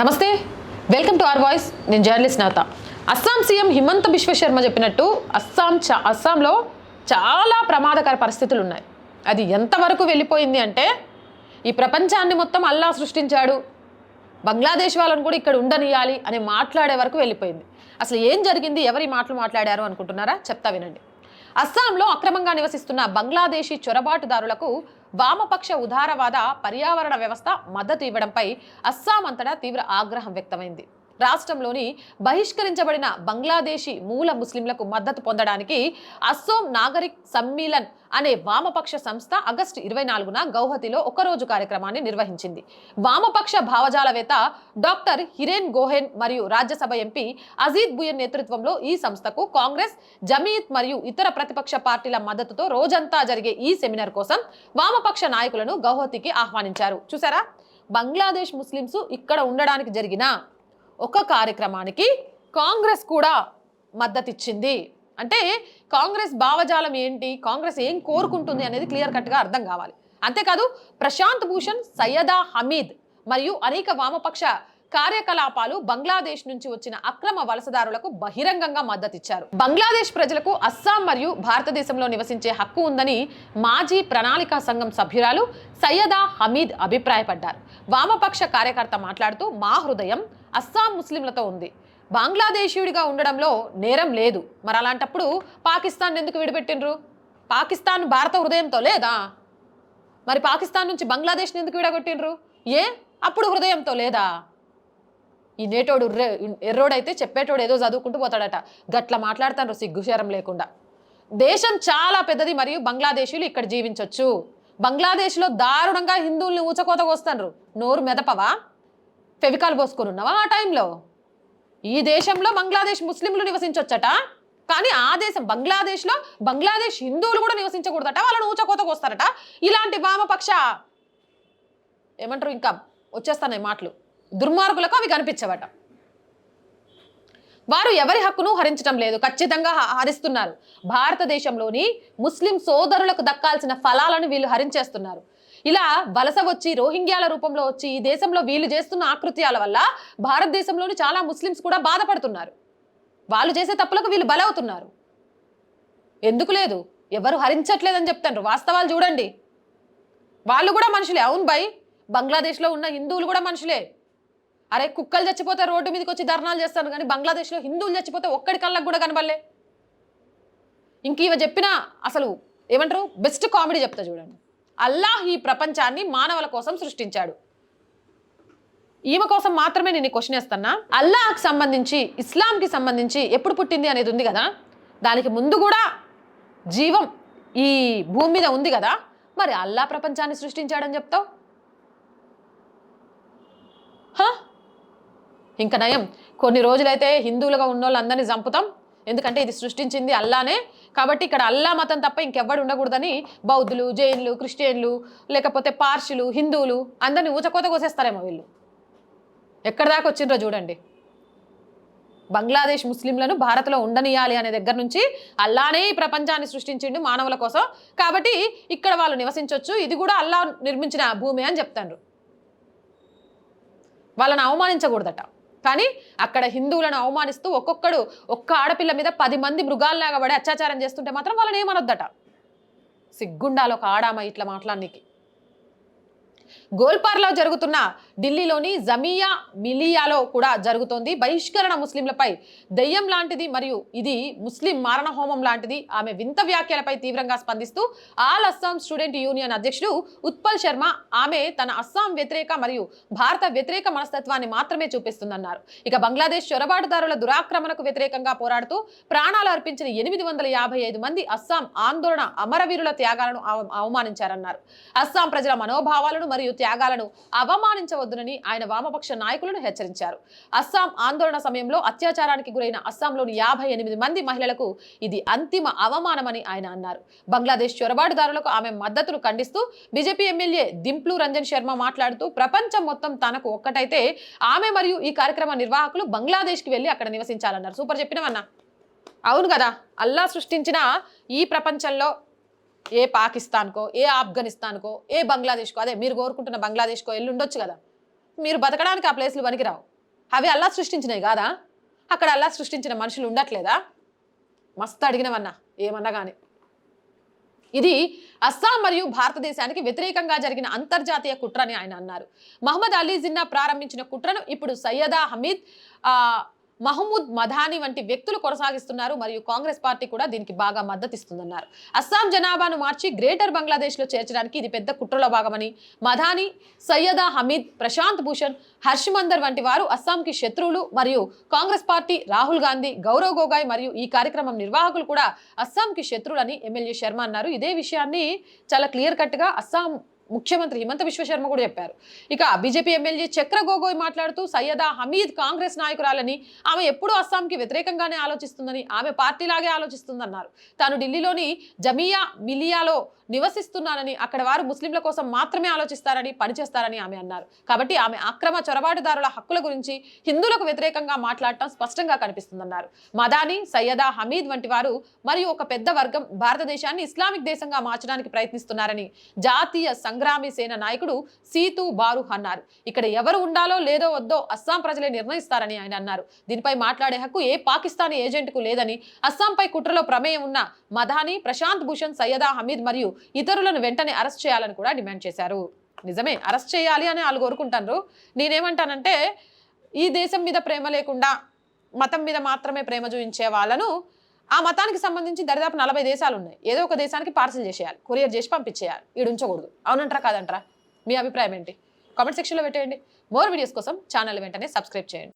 నమస్తే. Welcome to are voice నేను journalist నవత Assam CM Himanta Biswa Sarma చెప్పినట్టు అస్సాం చా అస్సాంలో చాలా ప్రమాదకర పరిస్థితులు ఉన్నాయి అది ఎంతవరకు వెళ్ళిపోయింది అంటే ఈ ప్రపంచాన్ని మొత్తం అల్లా సృష్టించాడు. బంగ్లాదేశ్ వాళ్ళని కూడా ఇక్కడ ఉండనియాలి అని మాట్లాడే వరకు వెళ్ళిపోయింది. అసలు ఏం జరిగింది? ఎవరి మాటలు మాట్లాడారు అనుకుంటున్నారా? చెప్తా వినండి. అస్సాంలో అక్రమంగా నివసిస్తున్న బంగ్లాదేశీ చొరబాటుదారులకు వామపక్ష ఉదారవాద పర్యావరణ వ్యవస్థ మద్దతు ఇవ్వడంపై అస్సాం అంతటా తీవ్ర ఆగ్రహం వ్యక్తమైంది. రాష్ట్రంలోని బహిష్కరించబడిన బంగ్లాదేశీ మూల ముస్లింలకు మద్దతు పొందడానికి అస్సోం నాగరిక్ సమ్మీలన్ అనే వామపక్ష సంస్థ ఆగస్టు ఇరవై నాలుగున గౌహతిలో ఒకరోజు కార్యక్రమాన్ని నిర్వహించింది. వామపక్ష భావజాలవేత్త డాక్టర్ హిరేన్ గోహెన్ మరియు రాజ్యసభ ఎంపీ అజీద్ బుయన్ నేతృత్వంలో ఈ సంస్థకు కాంగ్రెస్ జమీయత్ మరియు ఇతర ప్రతిపక్ష పార్టీల మద్దతుతో రోజంతా జరిగే ఈ సెమినార్ కోసం వామపక్ష నాయకులను గౌహతికి ఆహ్వానించారు. చూసారా? బంగ్లాదేశ్ ముస్లింస్ ఇక్కడ ఉండడానికి జరిగిన ఒక కార్యక్రమానికి కాంగ్రెస్ కూడా మద్దతిచ్చింది. అంటే కాంగ్రెస్ భావజాలం ఏంటి? కాంగ్రెస్ ఏం కోరుకుంటుంది అనేది క్లియర్ కట్గా అర్థం కావాలి. అంతేకాదు ప్రశాంత్ భూషణ్ సయ్యదా హమీద్ మరియు అనేక వామపక్ష కార్యకలాపాలు బంగ్లాదేశ్ నుంచి వచ్చిన అక్రమ వలసదారులకు బహిరంగంగా మద్దతిచ్చారు. బంగ్లాదేశ్ ప్రజలకు అస్సాం మరియు భారతదేశంలో నివసించే హక్కు ఉందని మాజీ ప్రణాళికా సంఘం సభ్యురాలు సయ్యదా హమీద్ అభిప్రాయపడ్డారు. వామపక్ష కార్యకర్త మాట్లాడుతూ మా హృదయం అస్సాం ముస్లింలతో ఉంది. బంగ్లాదేశీయుడిగా ఉండడంలో నేరం లేదు. మరి అలాంటప్పుడు పాకిస్తాన్ ఎందుకు విడిపెట్టిండ్రు? పాకిస్తాన్ భారత హృదయంతో లేదా? మరి పాకిస్తాన్ నుంచి బంగ్లాదేశ్ని ఎందుకు విడగొట్టిండ్రు? ఏ? అప్పుడు హృదయంతో లేదా? ఈ నేటోడు ఎర్రోడైతే చెప్పేటోడు ఏదో చదువుకుంటూ పోతాడట. గట్ల మాట్లాడతాను సిగ్గుశరం లేకుండా. దేశం చాలా పెద్దది మరియు బంగ్లాదేశీలు ఇక్కడ జీవించవచ్చు బంగ్లాదేశ్లో దారుణంగా హిందువుల్ని ఊచకోత వస్తాండ్రు నోరు మెదపవా? ఫెవికాల్ పోసుకొని ఉన్నావా ఆ టైంలో? ఈ దేశంలో బంగ్లాదేశ్ ముస్లింలు నివసించవచ్చట కానీ ఆ దేశం బంగ్లాదేశ్లో బంగ్లాదేశ్ హిందువులు కూడా నివసించకూడదట. వాళ్ళని ఊచకోతకు వస్తారట ఇలాంటి వామపక్ష ఏమంటారు ఇంకా? వచ్చేస్తాయి మాటలు. దుర్మార్గులకు అవి కనిపించవట. వారు ఎవరి హక్కును హరించడం లేదు. ఖచ్చితంగా హరిస్తున్నారు. భారతదేశంలోని ముస్లిం సోదరులకు దక్కాల్సిన ఫలాలను వీళ్ళు హరించేస్తున్నారు. ఇలా వలస వచ్చి రోహింగ్యాల రూపంలో వచ్చి ఈ దేశంలో వీళ్ళు చేస్తున్న ఆకృత్యాల వల్ల భారతదేశంలోని చాలా ముస్లిమ్స్ కూడా బాధపడుతున్నారు. వాళ్ళు చేసే తప్పులకు వీళ్ళు బలవుతున్నారు. ఎందుకు లేదు? ఎవరు హరించట్లేదని చెప్తారు వాస్తవాలు చూడండి. వాళ్ళు కూడా మనుషులే. అవును బై. బంగ్లాదేశ్లో ఉన్న హిందువులు కూడా మనుషులే. అరే కుక్కలు చచ్చిపోతే రోడ్డు మీదకి వచ్చి ధర్నాలు చేస్తాను కానీ బంగ్లాదేశ్లో హిందువులు చచ్చిపోతే ఒక్కడి కళ్ళకు కూడా కనబడలే. ఇంక ఇవ చెప్పిన అసలు ఏమంటారు? బెస్ట్ కామెడీ చెప్తా చూడండి. అల్లాహ్ ఈ ప్రపంచాన్ని మానవుల కోసం సృష్టించాడు. ఈమె కోసం మాత్రమే నేను క్వశ్చన్ వేస్తున్నా. అల్లాహ్కి సంబంధించి ఇస్లాంకి సంబంధించి ఎప్పుడు పుట్టింది అనేది ఉంది కదా? దానికి ముందు కూడా జీవం ఈ భూమి మీద ఉంది కదా? మరి అల్లా ప్రపంచాన్ని సృష్టించాడని చెప్తావు? ఇంకా నయం. కొన్ని రోజులైతే హిందువులుగా ఉన్న వాళ్ళందరినీ చంపుతాం. ఎందుకంటే ఇది సృష్టించింది అల్లానే. కాబట్టి ఇక్కడ అల్లా మతం తప్ప ఇంకెవ్వడు ఉండకూడదని బౌద్ధులు జైన్లు క్రిస్టియన్లు లేకపోతే పార్షులు హిందువులు అందరినీ ఊచకోత కోసేస్తారేమో వీళ్ళు. ఎక్కడి దాకా వచ్చిండ్రో చూడండి. బంగ్లాదేశ్ ముస్లింలను భారత్లో ఉండనియాలి అనే దగ్గర నుంచి అల్లానే ఈ ప్రపంచాన్ని సృష్టించిండు మానవుల కోసం. కాబట్టి ఇక్కడ వాళ్ళు నివసించవచ్చు ఇది కూడా అల్లా నిర్మించిన భూమి అని చెప్తాండ్రు. వాళ్ళని అవమానించకూడదట. కానీ అక్కడ హిందువులను అవమానిస్తూ ఒక్కొక్కడు ఒక్క ఆడపిల్ల మీద పది మంది మృగాల్లాగా పడి అత్యాచారం చేస్తుంటే మాత్రం వాళ్ళని ఏమనొద్దట. సిగ్గుండాలి ఒక ఆడామ ఇట్లా మాట్లాడనీకి. గోల్పార్లో జరుగుతున్న ఢిల్లీలోని జమియా మిలియాలో కూడా జరుగుతోంది. బహిష్కరణ ముస్లింలపై దెయ్యం లాంటిది మరియు ఇది ముస్లిం మారణ హోమం లాంటిది ఆమె వింత వ్యాఖ్యలపై తీవ్రంగా స్పందిస్తూ ఆల్ అస్సాం స్టూడెంట్ యూనియన్ అధ్యక్షుడు ఉత్పల్ శర్మ ఆమె తన అస్సాం వ్యతిరేక మరియు భారత వ్యతిరేక మనస్తత్వాన్ని మాత్రమే చూపిస్తుందన్నారు. ఇక బంగ్లాదేశ్ చొరబాటుదారుల దురాక్రమణకు వ్యతిరేకంగా పోరాడుతూ ప్రాణాలు అర్పించిన ఎనిమిది వందల యాభై ఐదు మంది అస్సాం ఆందోళన అమరవీరుల త్యాగాలను అవమానించారన్నారు. అస్సాం ప్రజల మనోభావాలను మరియు త్యాగాలను అవమానించవద్దునని ఆయన వామపక్ష నాయకులను హెచ్చరించారు. అస్సాం ఆందోళన సమయంలో అత్యాచారానికి గురైన అస్సాంలోని యాభై ఎనిమిది మంది మహిళలకు ఇది అంతిమ అవమానమని ఆయన అన్నారు. బంగ్లాదేశ్ చొరబాటుదారులకు ఆమె మద్దతును ఖండిస్తూ బీజేపీ ఎమ్మెల్యే దింప్లు రంజన్ శర్మ మాట్లాడుతూ ప్రపంచం మొత్తం తనకు ఒక్కటైతే ఆమె మరియు ఈ కార్యక్రమ నిర్వాహకులు బంగ్లాదేశ్కి వెళ్ళి అక్కడ నివసించాలన్నారు. సూపర్ చెప్పినవన్నా? అవును కదా అల్లా సృష్టించిన ఈ ప్రపంచంలో ఏ పాకిస్తాన్కో ఏ ఆఫ్ఘనిస్తాన్కో ఏ బంగ్లాదేశ్కో అదే మీరు కోరుకుంటున్న బంగ్లాదేశ్కో వెళ్ళి ఉండొచ్చు కదా. మీరు బతకడానికి ఆ ప్లేస్లు పనికిరావు. అవి అల్లా సృష్టించినవి కాదా? అక్కడ అల్లా సృష్టించిన మనుషులు ఉండట్లేదా? మస్తు అడిగినవన్నా ఏమన్నా కానీ ఇది అస్సాం మరియు భారతదేశానికి వ్యతిరేకంగా జరిగిన అంతర్జాతీయ కుట్ర అని ఆయన అన్నారు. మహమ్మద్ అలీ జిన్నా ప్రారంభించిన కుట్రను ఇప్పుడు సయ్యదా హమీద్ మహమూద్ మధాని వంటి వ్యక్తులు కొనసాగిస్తున్నారు. మరియు కాంగ్రెస్ పార్టీ కూడా దీనికి బాగా మద్దతిస్తుందన్నారు. అస్సాం జనాభాను మార్చి గ్రేటర్ బంగ్లాదేశ్లో చేర్చడానికి ఇది పెద్ద కుట్రలో భాగమని మధాని సయ్యదా హమీద్ ప్రశాంత్ భూషణ్ హర్షమందర్ వంటి వారు అస్సాంకి శత్రువులు మరియు కాంగ్రెస్ పార్టీ రాహుల్ గాంధీ గౌరవ్ గోగాయ్ మరియు ఈ కార్యక్రమం నిర్వాహకులు కూడా అస్సాంకి శత్రువులని ఎమ్మెల్యే శర్మ అన్నారు. ఇదే విషయాన్ని చాలా క్లియర్ కట్గా అస్సాం ముఖ్యమంత్రి హిమంత విశ్వశర్మ కూడా చెప్పారు. ఇక బీజేపీ ఎమ్మెల్యే చక్ర గోగోయ్ మాట్లాడుతూ సయ్యదా హమీద్ కాంగ్రెస్ నాయకురాలని ఆమె ఎప్పుడూ అస్సాంకి వ్యతిరేకంగానే ఆలోచిస్తుందని ఆమె పార్టీలాగే ఆలోచిస్తుందన్నారు. తాను ఢిల్లీలోని జమియా మిలియాలో నివసిస్తున్నానని అక్కడ వారు ముస్లింల కోసం మాత్రమే ఆలోచిస్తారని పనిచేస్తారని ఆమె అన్నారు. కాబట్టి ఆమె అక్రమ చొరబాటుదారుల హక్కుల గురించి హిందువులకు వ్యతిరేకంగా మాట్లాడటం స్పష్టంగా కనిపిస్తుందన్నారు. మదాని సయ్యదా హమీద్ వంటి వారు మరియు ఒక పెద్ద వర్గం భారతదేశాన్ని ఇస్లామిక్ దేశంగా మార్చడానికి ప్రయత్నిస్తున్నారని జాతీయ సంగ్రామి సేన నాయకుడు సీతు బారుహ్ అన్నారు. ఇక్కడ ఎవరు ఉండాలో లేదో వద్దో అస్సాం ప్రజలే నిర్ణయిస్తారని ఆయన అన్నారు. దీనిపై మాట్లాడే హక్కు ఏ పాకిస్తానీ ఏజెంట్కు లేదని అస్సాంపై కుట్రలో ప్రమేయం ఉన్న మదాని ప్రశాంత్ భూషణ్ సయ్యదా హమీద్ మరియు ఇతరులను వెంటనే అరెస్ట్ చేయాలని కూడా డిమాండ్ చేశారు. నిజమే అరెస్ట్ చేయాలి అని వాళ్ళు కోరుకుంటారు నేనేమంటానంటే ఈ దేశం మీద ప్రేమ లేకుండా మతం మీద మాత్రమే ప్రేమ చూపించే వాళ్ళను ఆ మతానికి సంబంధించి దరిదాపు నలభై దేశాలు ఉన్నాయి ఏదో ఒక దేశానికి పార్సిల్ చేసేయాలి. కొరియర్ చేసి పంపించేయాలి. ఈడు ఉంచకూడదు. అవునంటారా? కాదంటారా? మీ అభిప్రాయం ఏంటి? కామెంట్ సెక్షన్లో పెట్టేయండి. మోర్ వీడియోస్ కోసం ఛానల్ వెంటనే సబ్స్క్రైబ్ చేయండి.